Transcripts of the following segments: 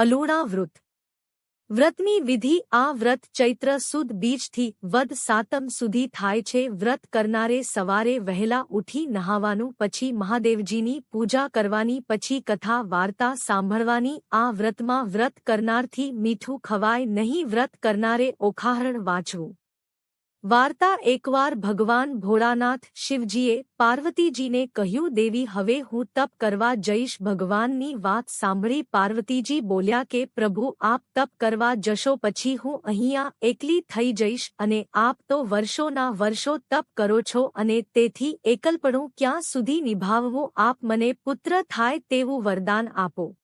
અલુણા વ્રત. વ્રતની વિધિ આ વ્રત ચૈત્ર સુદ બીજથી વદ સાતમ સુધી થાય છે. વ્રત કરનારે સવારે વહેલા ઉઠી નહાવાનું પછી મહાદેવજીની પૂજા કરવાની પછી કથા વાર્તા સાંભળવાની. આ વ્રતમાં વ્રત કરનારથી મીઠું ખવાય નહીં. વ્રત કરનારે ઓખાહરણ વાંચવું. વાર્તા એકવાર ભગવાન ભોળાનાથ શિવજીએ પાર્વતીજીને કહ્યું, દેવી, હવે હું તપ કરવા જઈશ. ભગવાનની વાત સાંભળી પાર્વતીજી બોલ્યા કે, પ્રભુ, આપ તપ કરવા જશો પછી હું અહીંયા એકલી થઈ જઈશ અને આપ તો વર્ષોના વર્ષો તપ કરો છો અને તેથી એકલપણું ક્યાં સુધી નિભાવવું? આપ મને પુત્ર થાય તેવું વરદાન આપો.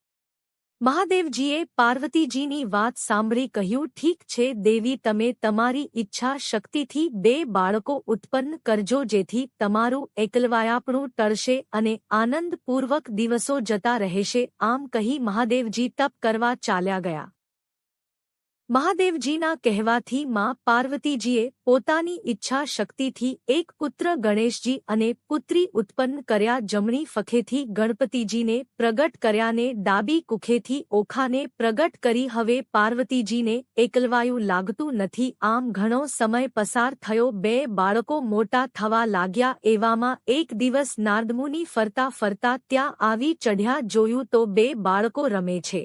મહાદેવજીએ પાર્વતીજીની વાત સાંભળી કહ્યું, ઠીક છે, દેવી, તમે તમારી ઈચ્છા શક્તિથી બે બાળકો ઉત્પન્ન કરજો, જેથી તમારું એકલવાયાપણું ટળશે અને આનંદપૂર્વક દિવસો જતા રહેશે. આમ કહી મહાદેવજી તપ કરવા ચાલ્યા ગયા. મહાદેવજીના કહેવાથી માં પાર્વતીજીએ પોતાની ઈચ્છા શક્તિથી એક પુત્ર ગણેશજી અને પુત્રી ઉત્પન્ન કર્યા જમણી ફખેથી ગણપતિજીને પ્રગટ કર્યાને ડાબી કુખેથી ઓખાને પ્રગટ કરી હવે પાર્વતીજીને એકલવાયું લાગતું નથી. આમ ઘણો સમય પસાર થયો, બે બાળકો મોટા થવા લાગ્યા, એવામાં એક દિવસ નારદમુનિ ફરતા ફરતા ત્યાં આવી ચઢ્યા જોયું તો બે બાળકો રમે છે.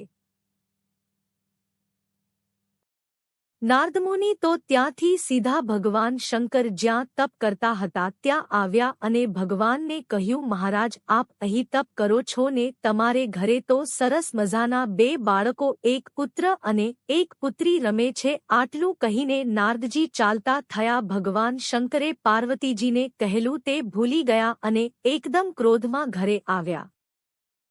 નારદમુનિ તો ત્યાંથી સીધા ભગવાન શંકર જ્યાં તપ કરતા હતા ત્યાં આવ્યા અને ભગવાનને કહ્યું, મહારાજ, આપ અહીં તપ કરો છો ને તમારે ઘરે તો સરસ મજાના બે બાળકો, એક પુત્ર અને એક પુત્રી રમે છે. આટલું કહીને નારદજી ચાલતા થયા ભગવાન શંકરે પાર્વતીજીને કહેલું તે ભૂલી ગયા અને એકદમ ક્રોધમાં ઘરે આવ્યા.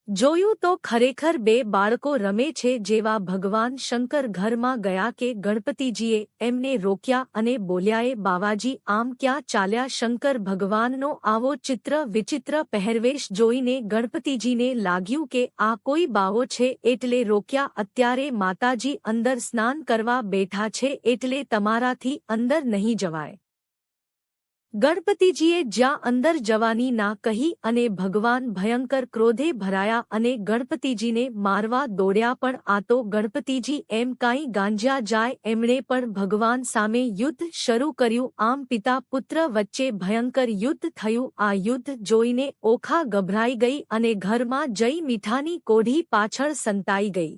જોયું તો ખરેખર બે બાળકો રમે છે જેવા ભગવાન શંકર ઘરમાં ગયા કે ગણપતિજીએ એમને રોક્યા અને બોલ્યાએ, બાવાજી, આમ ક્યાં ચાલ્યા? શંકર ભગવાનનો આવો ચિત્ર વિચિત્ર પહેરવેશ જોઈને ગણપતિજીને લાગ્યું કે આ કોઈ બાવો છે એટલે રોક્યા અત્યારે માતાજી અંદર સ્નાન કરવા બેઠા છે એટલે તમારાથી અંદર નહીં જવાય. ગણપતિજીએ જ્યાં અંદર જવાની ના કહી અને ભગવાન ભયંકર ક્રોધે ભરાયા અને ગણપતિજીને મારવા દોડ્યા પણ આ તો ગણપતિજી એમ કાંઈ ગાંજ્યા જાય એમણે પણ ભગવાન સામે યુદ્ધ શરૂ કર્યું. આમ પિતા પુત્ર વચ્ચે ભયંકર યુદ્ધ થયું. આ યુદ્ધ જોઈને ઓખા ગભરાઈ ગઈ અને ઘરમાં જઈ મીઠાની કોઢી પાછળ સંતાઈ ગઈ.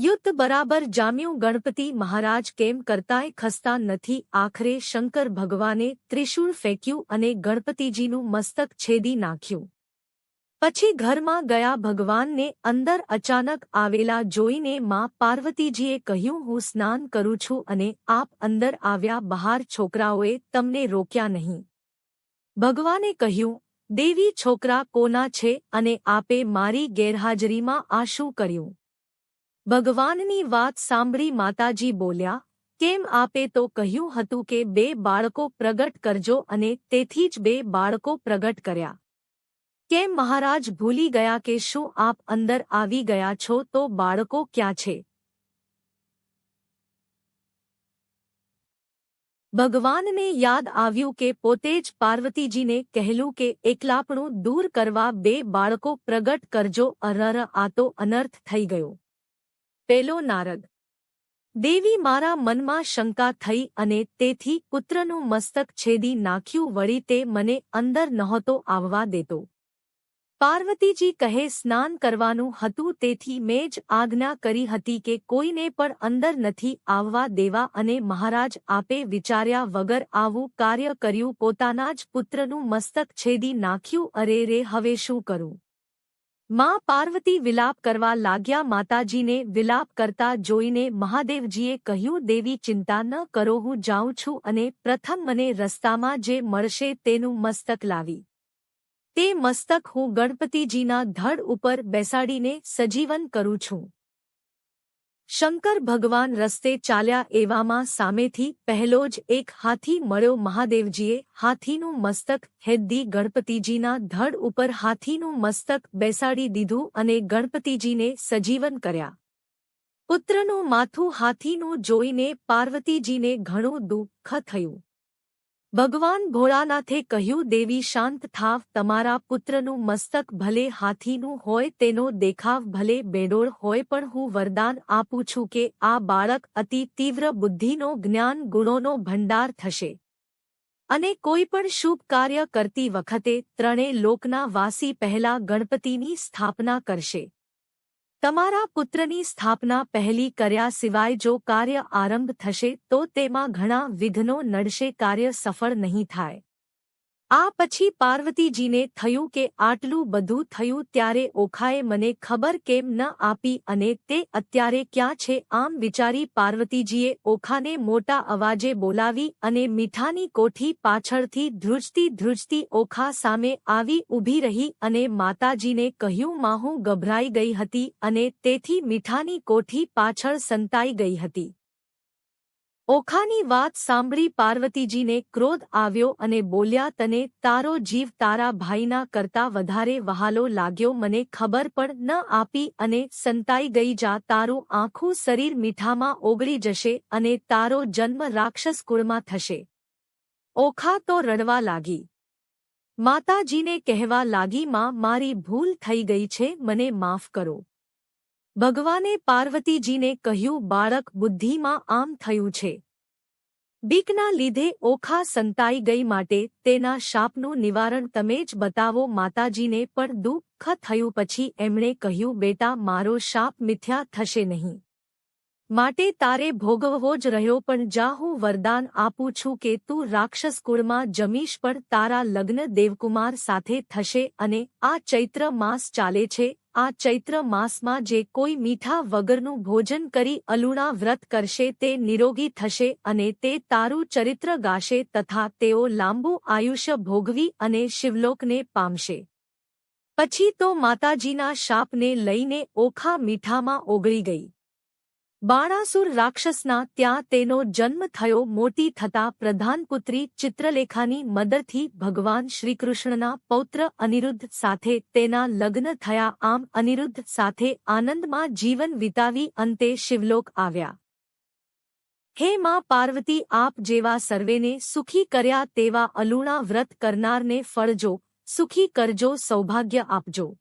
યુદ્ધ બરાબર જામ્યું ગણપતિ મહારાજ કેમ કરતાંય ખસતા નથી. આખરે શંકર ભગવાને ત્રિશૂળ ફેંક્યું અને ગણપતિજીનું મસ્તક છેદી નાખ્યું. પછી ઘરમાં ગયા ભગવાનને અંદર અચાનક આવેલા જોઈને માં પાર્વતીજીએ કહ્યું, હું સ્નાન કરું છું અને આપ અંદર આવ્યા બહાર છોકરાઓએ તમને રોક્યા નહીં. ભગવાને કહ્યું, દેવી છોકરા કોના છે અને આપે મારી ગેરહાજરીમાં આ શું કર્યું? ભગવાનની વાત સાંભળી માતાજી બોલ્યા, કેમ આપે તો કહ્યું હતું કે બે બાળકો પ્રગટ કરજો અને તેથી જ બે બાળકો પ્રગટ કર્યા. કેમ મહારાજ ભૂલી ગયા કે શું આપ અંદર આવી ગયા છો તો બાળકો ક્યાં છે? ભગવાનને યાદ આવ્યું કે પોતે જ પાર્વતીજીને કહેલું કે એકલાપણું દૂર કરવા બે બાળકો પ્રગટ કરજો અરર આ તો અનર્થ થઈ ગયો. પેલો નારદ. દેવી મારા મનમાં શંકા થઈ અને તેથી પુત્રનું મસ્તક છેદી નાખ્યું વળી તે મને અંદર નહોતો આવવા દેતો. પાર્વતીજી કહે, સ્નાન કરવાનું હતું તેથી મેં જ આજ્ઞા કરી હતી કે કોઈને પણ અંદર નથી આવવા દેવા અને મહારાજ આપે વિચાર્યા વગર આવું કાર્ય કર્યું પોતાના જ પુત્રનું મસ્તક છેદી નાખ્યું. અરે રે, હવે શું કરું? માં પાર્વતી વિલાપ કરવા લાગ્યા માતાજીને વિલાપ કરતા જોઈને મહાદેવજીએ કહ્યું, દેવી, ચિંતા ન કરો, હું જાઉં છું અને પ્રથમ મને રસ્તામાં જે મળશે તેનું મસ્તક લાવી. તે મસ્તક હું ગણપતિજીના ધડ ઉપર બેસાડીને સજીવન કરું છું. શંકર ભગવાન રસ્તે ચાલ્યા એવામાં સામેથી પહેલો જ એક હાથી મળ્યો મહાદેવજીએ. હાથીનું મસ્તક હેદ્દી ગણપતિજીના ધડ ઉપર હાથીનું મસ્તક બેસાડી દીધું અને ગણપતિજીને સજીવન કર્યા. પુત્રનું માથું હાથીનું જોઈને પાર્વતીજીને ઘણું દુઃખ થયું. ભગવાન ભોળાનાથે કહ્યું, દેવી શાંત થાવ, તમારા પુત્રનું મસ્તક ભલે હાથીનું હોય, તેનો દેખાવ ભલે બેડોળ હોય, પણ હું વરદાન આપું છું કે આ બાળક અતિ તીવ્ર બુદ્ધિનો, જ્ઞાન ગુણોનો ભંડાર થશે. અને કોઈ પણ શુભ કાર્ય કરતી વખતે, ત્રણે લોકના વાસી પહેલા ગણપતિની સ્થાપના કરશે. તમારા પુત્રની સ્થાપના પહેલી કર્યા સિવાય જો કાર્ય આરંભ થશે, તો તેમાં ઘણા વિઘ્નો નડશે, કાર્ય સફળ નહીં થાય. આ પછી પાર્વતીજીને થયું કે આટલું બધું થયું ત્યારે ઓખાએ મને ખબર કેમ ન આપી અને તે અત્યારે ક્યાં છે આમ વિચારી પાર્વતીજીએ ઓખાને મોટા અવાજે બોલાવી અને મીઠાની કોઠી પાછળથી ધ્રુજતી ધ્રુજતી ઓખા સામે આવી ઊભી રહી અને માતાજીને કહ્યું, માહું ગભરાઈ ગઈ હતી અને તેથી મીઠાની કોઠી પાછળ સંતાઈ ગઈ હતી. ઓખાની વાત સાંભળી પાર્વતીજીને ક્રોધ આવ્યો અને બોલ્યા, તને તારો જીવ તારા ભાઈના કરતા વધારે વહાલો લાગ્યો, મને ખબર પણ ન આપી અને સંતાઈ ગઈ જા, તારું આખું શરીર મીઠામાં ઓગળી જશે અને તારો જન્મ રાક્ષસ કુળમાં થશે. ઓખા તો રડવા લાગી. માતાજીને કહેવા લાગી, માં, મારી ભૂલ થઈ ગઈ છે, મને માફ કરો. ભગવાને પાર્વતીજીને કહ્યું, બાળક, બુદ્ધિમાં આમ થયું છે. બીકના લીધે ઓખા સંતાઈ ગઈ માટે તેના શાપનું નિવારણ તમે જ બતાવો. માતાજીને પણ દુઃખ થયું પછી એમણે કહ્યું, બેટા, મારો શાપ મિથ્યા થશે નહીં. માટે તારે ભોગવવો જ રહ્યો, પણ જા, હું વરદાન આપું છું કે તું રાક્ષસ કુળમાં જમીશ, પણ તારા લગ્ન દેવકુમાર સાથે થશે અને આ ચૈત્ર માસ ચાલે છે. આ ચૈત્ર માસમાં જે કોઈ મીઠા વગરનું ભોજન કરી અલુણા વ્રત કરશે તે નિરોગી થશે અને તે તારું ચરિત્ર ગાશે તથા તેઓ લાંબુ આયુષ્ય ભોગવી અને શિવલોકને પામશે. પછી તો માતાજીના શાપને લઈને ઓખા મીઠામાં ઓગળી ગઈ. બાણાસુર રાક્ષસના ત્યાં તેનો જન્મ થયો મોટી થતા પ્રધાનપુત્રી ચિત્રલેખાની મદદથી ભગવાન શ્રીકૃષ્ણના પૌત્ર અનિરુદ્ધ સાથે તેના લગ્ન થયા. આમ અનિરુદ્ધ સાથે આનંદમાં જીવન વિતાવી અંતે શિવલોક આવ્યા. હે માં પાર્વતી, આપ જેવા સર્વેને સુખી કર્યા તેવા અલુણા વ્રત કરનારને ફળજો, સુખી કરજો, સૌભાગ્ય આપજો.